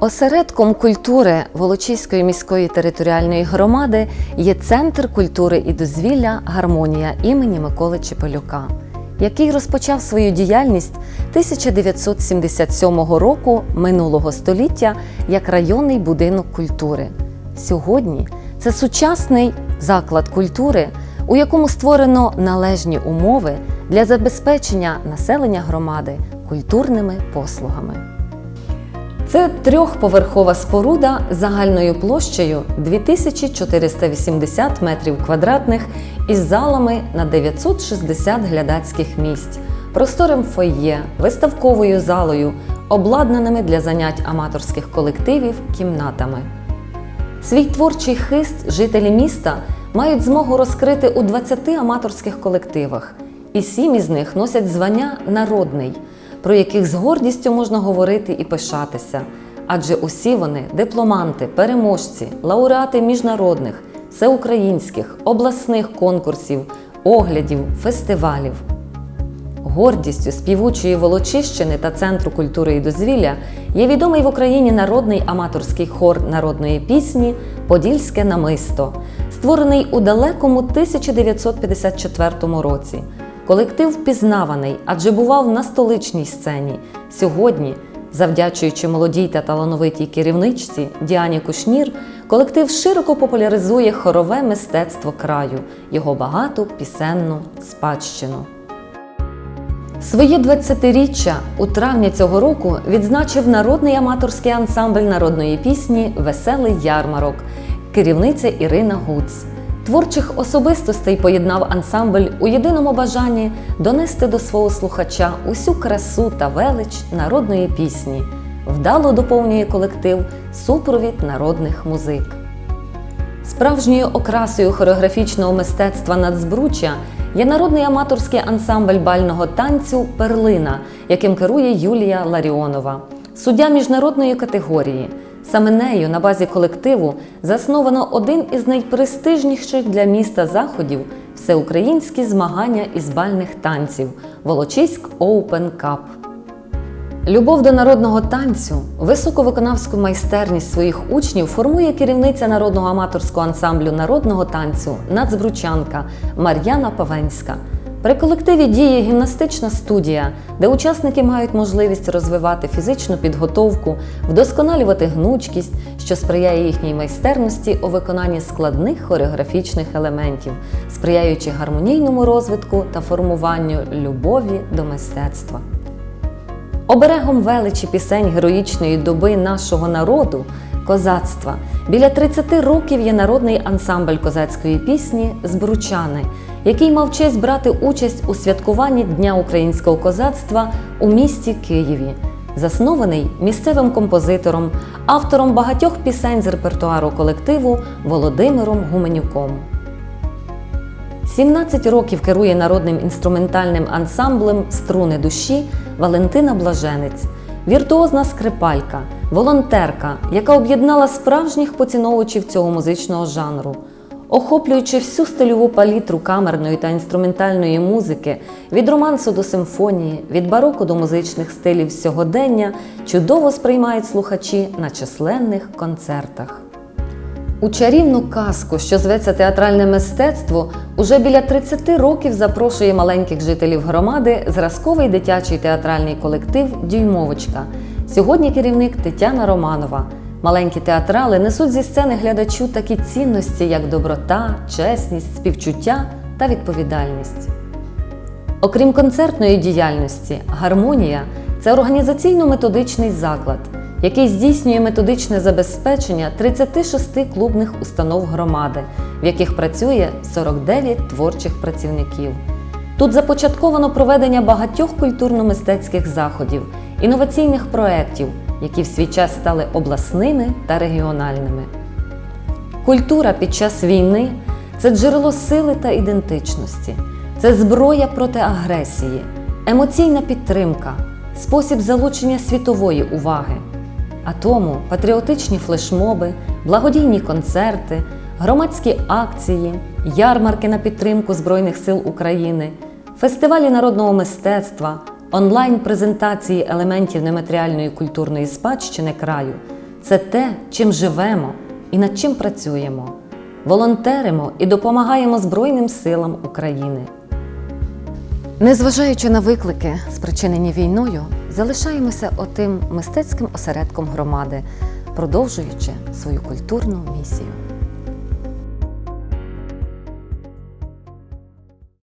Осередком культури Волочиської міської територіальної громади є Центр культури і дозвілля Гармонія імені Миколи Чепелюка, який розпочав свою діяльність 1977 року минулого століття як районний будинок культури. Сьогодні це сучасний заклад культури, у якому створено належні умови для забезпечення населення громади культурними послугами. Це трьохповерхова споруда загальною площею 2480 метрів квадратних із залами на 960 глядацьких місць, просторим фойє, виставковою залою, обладнаними для занять аматорських колективів кімнатами. Свій творчий хист жителі міста мають змогу розкрити у 20 аматорських колективах, і сім із них носять звання народний, про яких з гордістю можна говорити і пишатися. Адже усі вони дипломанти, переможці, лауреати міжнародних, всеукраїнських, обласних конкурсів, оглядів, фестивалів. Гордістю співучої Волочищини та Центру культури і дозвілля є відомий в Україні народний аматорський хор народної пісні Подільське намисто, створений у далекому 1954 році. Колектив впізнаваний, адже бував на столичній сцені. Сьогодні, завдячуючи молодій та талановитій керівничці Діані Кушнір, колектив широко популяризує хорове мистецтво краю, його багату пісенну спадщину. Своє 20-річчя у травні цього року відзначив народний аматорський ансамбль народної пісні Веселий ярмарок, керівниця Ірина Гуц. Творчих особистостей поєднав ансамбль у єдиному бажанні донести до свого слухача усю красу та велич народної пісні. Вдало доповнює колектив супровід народних музик. Справжньою окрасою хореографічного мистецтва Нацбруччя є народний аматорський ансамбль бального танцю Перлина, яким керує Юлія Ларіонова, суддя міжнародної категорії. Саме нею на базі колективу засновано один із найпрестижніших для міста заходів всеукраїнські змагання із бальних танців Волочиськ Оупен Кап. Любов до народного танцю, високу виконавську майстерність своїх учнів формує керівниця народного аматорського ансамблю народного танцю Нацбручанка Мар'яна Павенська. При колективі діє гімнастична студія, де учасники мають можливість розвивати фізичну підготовку, вдосконалювати гнучкість, що сприяє їхній майстерності у виконанні складних хореографічних елементів, сприяючи гармонійному розвитку та формуванню любові до мистецтва. Оберегом величі пісень героїчної доби нашого народу, козацтва, біля 30 років є народний ансамбль козацької пісні Збручани, який мав честь брати участь у святкуванні Дня українського козацтва у місті Києві, заснований місцевим композитором, автором багатьох пісень з репертуару колективу Володимиром Гуменюком. 17 років керує народним інструментальним ансамблем Струни душі Валентина Блаженець, віртуозна скрипалька, волонтерка, яка об'єднала справжніх поціновувачів цього музичного жанру. Охоплюючи всю стильову палітру камерної та інструментальної музики, від романсу до симфонії, від бароку до музичних стилів сьогодення, чудово сприймають слухачі на численних концертах. У чарівну казку, що зветься театральне мистецтво, уже біля 30 років запрошує маленьких жителів громади зразковий дитячий театральний колектив Дюймовочка. Сьогодні керівник Тетяна Романова. Маленькі театрали несуть зі сцени глядачу такі цінності, як доброта, чесність, співчуття та відповідальність. Окрім концертної діяльності, гармонія це організаційно-методичний заклад, який здійснює методичне забезпечення 36 клубних установ громади, в яких працює 49 творчих працівників. Тут започатковано проведення багатьох культурно-мистецьких заходів, інноваційних проєктів, які в свій час стали обласними та регіональними. Культура під час війни це джерело сили та ідентичності, це зброя проти агресії, емоційна підтримка, спосіб залучення світової уваги. А тому патріотичні флешмоби, благодійні концерти, громадські акції, ярмарки на підтримку Збройних сил України, фестивалі народного мистецтва, онлайн-презентації елементів нематеріальної культурної спадщини краю це те, чим живемо і над чим працюємо. Волонтеримо і допомагаємо Збройним силам України. Незважаючи на виклики, спричинені війною, залишаємося отим мистецьким осередком громади, продовжуючи свою культурну місію.